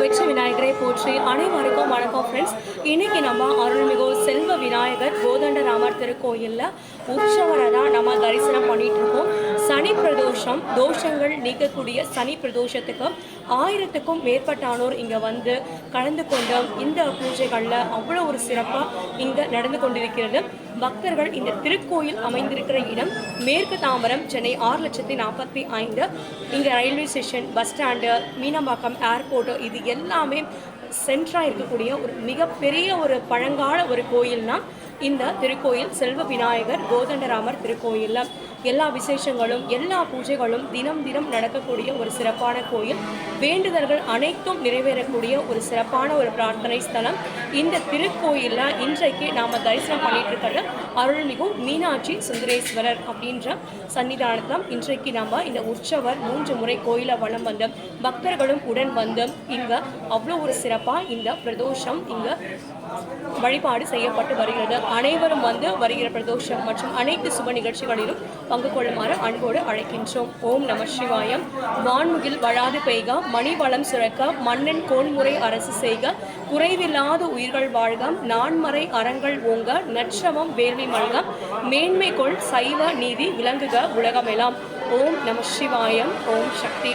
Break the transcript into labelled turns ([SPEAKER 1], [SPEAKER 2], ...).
[SPEAKER 1] வெற்றி விநாயகரை போற்றி அனைவருக்கும் வணக்கம் ஃப்ரெண்ட்ஸ் இன்னைக்கு நம்ம அருள்மிகு செல்வ விநாயகர் கோதண்டராமர் திருக்கோயிலில் உற்சவரை தான் நம்ம தரிசனம் பண்ணிட்டு இருக்கோம். சனி பிரதோஷம் தோஷங்கள் நீக்கக்கூடிய சனி பிரதோஷத்துக்கு ஆயிரத்துக்கும் மேற்பட்டானோர் இங்கே வந்து கலந்து கொண்ட இந்த பூஜைகளில் அவ்வளோ ஒரு சிறப்பாக இங்கே நடந்து கொண்டிருக்கிறது. பக்தர்கள் இந்த திருக்கோயில் அமைந்திருக்கிற இடம் மேற்கு தாம்பரம் சென்னை ஆறு லட்சத்தி நாற்பத்தி ஐந்து. இங்கே railway station bus stand Meenambakkam airport இது எல்லாமே சென்டராக இருக்கக்கூடிய ஒரு மிகப்பெரிய ஒரு பழங்கால ஒரு கோயில்னா இந்த திருக்கோயில் செல்வ விநாயகர் கோதண்டராமர் திருக்கோயிலில். எல்லா விசேஷங்களும் எல்லா பூஜைகளும் தினம் தினம் நடக்கக்கூடிய ஒரு சிறப்பான கோயில். வேண்டுதல்கள் அனைத்தும் நிறைவேறக்கூடிய ஒரு சிறப்பான ஒரு பிரார்த்தனை ஸ்தலம். இந்த திருக்கோயிலில் இன்றைக்கு நாம் தரிசனம் பண்ணிட்டு இருக்கிறது அருள்மிகு மீனாட்சி சுந்தரேஸ்வரர் அப்படின்ற சன்னிதானத்தில் இன்றைக்கு நம்ம இந்த உற்சவர் மூன்று முறை கோயிலை வலம் வந்து பக்தர்களும் உடன் வந்து இங்கே அவ்வளோ ஒரு சிறப்பு சிறப்பாக இந்த பிரதோஷம் இங்கு வழிபாடு செய்யப்பட்டு வருகிறது. அனைவரும் வந்து வருகிற பிரதோஷம் மற்றும் அனைத்து சுப நிகழ்ச்சிகளிலும் பங்கு கொள்ளுமாறு அன்போடு அழைக்கின்றோம். ஓம் நம சிவாயம் வான்முகில் வளாது பெய்க மணி வளம் சுரக்க மன்னன் கோன்முறை அரசு செய்க குறைவில்லாத உயிர்கள் வாழ்க நான்மறை அறங்கள் ஓங்க நற்றவம் வேள்வி மல்க மேன்மை கொள் சைவ நீதி விளங்குக உலகமெல்லாம் ஓம் நம சிவாயம் ஓம் சக்தி.